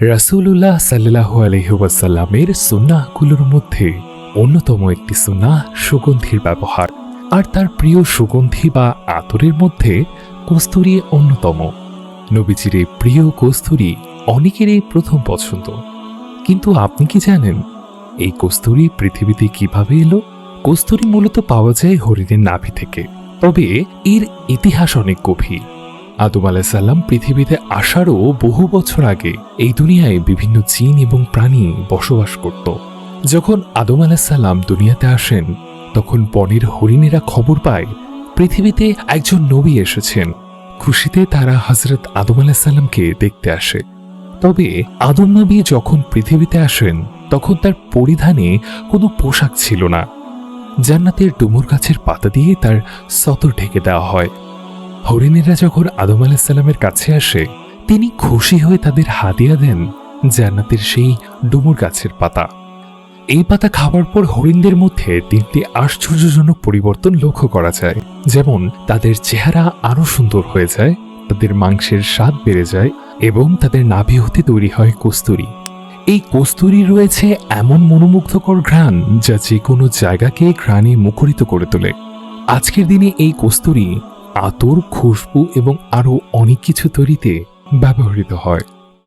রাসূলুল্লাহ সাল্লাহু আলহিউসাল্লামের সুন্নাহগুলোর মধ্যে অন্যতম একটি সুন্নাহ সুগন্ধির ব্যবহার। আর তার প্রিয় সুগন্ধি বা আতরের মধ্যে কস্তুরী অন্যতম। নবীজির এই প্রিয় কস্তুরী অনেকেরই প্রথম পছন্দ। কিন্তু আপনি কি জানেন, এই কস্তুরী পৃথিবীতে কীভাবে এলো? কস্তুরী মূলত পাওয়া যায় হরিণের নাভি থেকে। তবে এর ইতিহাস অনেক গভীর। আদম আলাহিসাল্লাম পৃথিবীতে আসারও বহু বছর আগে এই দুনিয়ায় বিভিন্ন জিন এবং প্রাণী বসবাস করত। যখন আদম আলাহিসাল্লাম দুনিয়াতে আসেন, তখন বনের হরিণেরা খবর পায়, পৃথিবীতে একজন নবী এসেছেন। খুশিতে তারা হজরত আদম আলাহিসাল্লামকে দেখতে আসে। তবে আদম নবী যখন পৃথিবীতে আসেন, তখন তার পরিধানে কোনো পোশাক ছিল না। জান্নাতের ডুমুর গাছের পাতা দিয়ে তার সতর ঢেকে দেওয়া হয়। হরিণেরা যখন আদম আলাহিসাল্লামের কাছে আসে। তিনি খুশি হয়ে তাদের হাতিয়া দেন, জান্নাতের সেই ডুমুর গাছের পাতা। এই পাতা খাওয়ার পর হরিণদের মধ্যে তিনটি আশ্চর্যজনক পরিবর্তন লক্ষ্য করা যায়। যেমন, তাদের চেহারা আরও সুন্দর হয়ে যায়, তাদের মাংসের স্বাদ বেড়ে যায় এবং তাদের নাভি হতে তৈরি হয় কস্তুরী। এই কস্তুরী রয়েছে এমন মনোমুগ্ধকর ঘ্রাণ যা যে কোনো জায়গাকে ঘ্রাণে মুখরিত করে তোলে। আজকের দিনে এই কস্তুরী আতর খুশবু এবং আরও অনেক কিছু তৈরিতে ব্যবহৃত হয়।